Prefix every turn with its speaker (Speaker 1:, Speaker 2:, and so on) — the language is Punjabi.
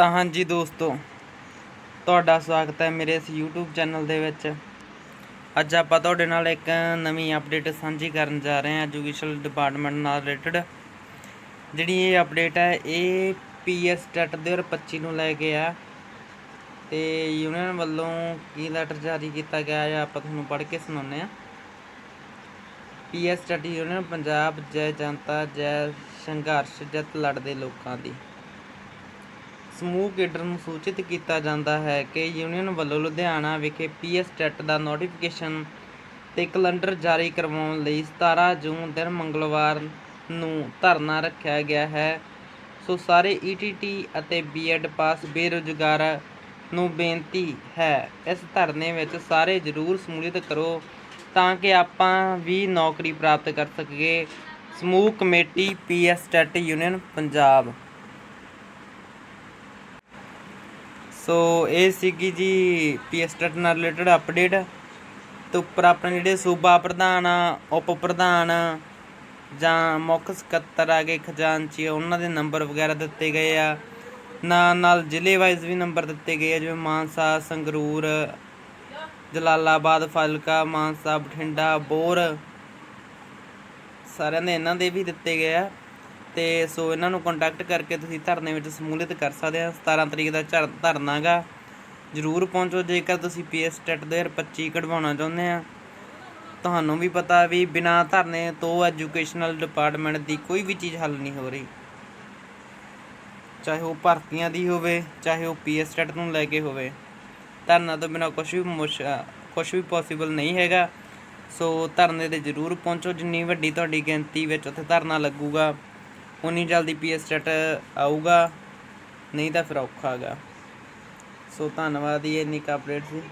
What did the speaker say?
Speaker 1: ਤਾਂ ਹਾਂਜੀ ਦੋਸਤੋ, ਤੁਹਾਡਾ ਸਵਾਗਤ ਹੈ ਮੇਰੇ ਇਸ YouTube ਚੈਨਲ ਦੇ ਵਿੱਚ। ਅੱਜ ਆਪਾਂ ਤੁਹਾਡੇ ਨਾਲ ਇੱਕ ਨਵੀਂ ਅਪਡੇਟ ਸਾਂਝੀ ਕਰਨ ਜਾ ਰਹੇ ਹਾਂ ਐਜੂਕੇਸ਼ਨ ਡਿਪਾਰਟਮੈਂਟ ਨਾਲ ਰਿਲੇਟਡ ਜਿਹੜੀ ਇਹ ਅਪਡੇਟ ਹੈ, ਇਹ ਪੀਐਸ ਟੈਟ 2025 ਨੂੰ ਲੈ ਕੇ ਆ। ਤੇ ਯੂਨੀਅਨ ਵੱਲੋਂ ਕੀ ਲੈਟਰ ਜਾਰੀ ਕੀਤਾ ਗਿਆ ਹੈ, ਆਪਾਂ ਤੁਹਾਨੂੰ ਪੜ੍ਹ ਕੇ ਸੁਣਾਉਂਦੇ ਹਾਂ। ਪੀਐਸ ਟੈਟ ਯੂਨੀਅਨ ਪੰਜਾਬ ਜੈ ਜਨਤਾ, ਜੈ ਸੰਘਰਸ਼, ਜਿੱਤ ਲੜਦੇ ਲੋਕਾਂ ਦੀ। ਸਮੂਹ ਕੇਡਰ ਨੂੰ ਸੂਚਿਤ ਕੀਤਾ ਜਾਂਦਾ ਹੈ ਕਿ ਯੂਨੀਅਨ ਵੱਲੋਂ ਲੁਧਿਆਣਾ ਵਿਖੇ ਪੀਐਸ ਟੈਟ ਦਾ ਨੋਟੀਫਿਕੇਸ਼ਨ ਤੇ ਕੈਲੰਡਰ ਜਾਰੀ ਕਰਵਾਉਣ ਲਈ 17 ਜੂਨ ਦਿਨ ਮੰਗਲਵਾਰ ਨੂੰ ਧਰਨਾ ਰੱਖਿਆ ਗਿਆ ਹੈ। ਸੋ ਸਾਰੇ ਈਟੀਟੀ ਅਤੇ ਬੀਐਡ ਪਾਸ ਬੇਰੁਜ਼ਗਾਰ ਨੂੰ ਬੇਨਤੀ ਹੈ, ਇਸ ਧਰਨੇ ਵਿੱਚ ਸਾਰੇ ਜ਼ਰੂਰ ਸਮੂਲੀਅਤ ਕਰੋ ਤਾਂ ਕਿ ਆਪਾਂ ਵੀ ਨੌਕਰੀ ਪ੍ਰਾਪਤ ਕਰ ਸਕੀਏ। ਸਮੂਹ committee PS TET union Punjab so ਇਹ ਸੀਗੀ ਜੀ ਪੀਐਸ ਟੈਟ ਨਾਲ ਰਿਲੇਟਡ ਅਪਡੇਟ ਤੇ ਉੱਪਰ ਆਪਣੇ ਜਿਹੜੇ ਸੂਬਾ ਪ੍ਰਧਾਨ ਆ, ਉਪ ਪ੍ਰਧਾਨ ਜਾਂ ਮੁੱਖ ਸਕੱਤਰ ਆ ਗਏ ਖਜ਼ਾਨਚੀ ਉਹਨਾਂ ਦੇ ਨੰਬਰ ਵਗੈਰਾ ਦਿੱਤੇ ਗਏ ਆ। ਨਾਲ ਨਾਲ ਜ਼ਿਲ੍ਹੇ ਵਾਈਜ਼ ਵੀ ਨੰਬਰ ਦਿੱਤੇ ਗਏ ਆ, ਜਿਵੇਂ ਮਾਨਸਾ, ਸੰਗਰੂਰ, ਜਲਾਲਾਬਾਦ ਫਾਜ਼ਿਲਕਾ ਮਾਨਸਾ, ਬਠਿੰਡਾ, ਬੋਰ, ਸਾਰਿਆਂ ਦੇ ਇਹਨਾਂ ਦੇ ਵੀ ਦਿੱਤੇ ਗਏ ਆ। ਤੇ ਸੋ ਇਹਨਾਂ ਨੂੰ ਕੰਟੈਕਟ ਕਰਕੇ ਤੁਸੀਂ ਧਰਨੇ ਵਿੱਚ ਸਮੂਲੀਅਤ ਕਰ ਸਕਦੇ ਆ। 17 ਤਰੀਕ ਦਾ ਝਰ- ਧਰਨਾ ਗਾ। ਜਰੂਰ ਪਹੁੰਚੋ। ਜੇਕਰ ਤੁਸੀਂ ਪੀਐਸ ਟੈਟ 2025 ਕਢਵਾਉਣਾ ਚਾਹੁੰਦੇ ਆ, ਤੁਹਾਨੂੰ ਵੀ ਪਤਾ ਵੀ ਬਿਨਾਂ ਧਰਨੇ ਤੋਂ ਐਜੂਕੇਸ਼ਨਲ ਡਿਪਾਰਟਮੈਂਟ ਦੀ ਕੋਈ ਵੀ ਚੀਜ਼ ਹੱਲ ਨਹੀਂ ਹੋ ਰਹੀ। ਚਾਹੇ ਉਹ ਭਰਤੀਆਂ ਦੀ ਹੋਵੇ, ਚਾਹੇ ਉਹ ਪੀਐਸ ਟੈਟ ਨੂੰ ਲੈ ਕੇ ਹੋਵੇ। ਧਰਨਾ ਤੋਂ ਬਿਨਾਂ ਕੁਝ ਵੀ ਮੁਸ਼ ਕੁਝ ਵੀ ਪੋਸੀਬਲ ਨਹੀਂ ਹੈਗਾ। ਸੋ ਧਰਨੇ ਤੇ ਜ਼ਰੂਰ ਪਹੁੰਚੋ। ਜਿੰਨੀ ਵੱਡੀ ਤੁਹਾਡੀ ਗਿਣਤੀ ਵਿੱਚ ਉੱਥੇ ਧਰਨਾ ਲੱਗੂਗਾ। ਉਨੀ ਜਲਦੀ ਪੀਐਸ ਟੈਟ ਆਊਗਾ, ਨਹੀਂ ਤਾਂ ਫਿਰ ਔਖਾ ਹੈਗਾ। ਸੋ ਧੰਨਵਾਦ ਜੀ, ਇੰਨੀ ਕੁ ਅਪਡੇਟ ਸੀ।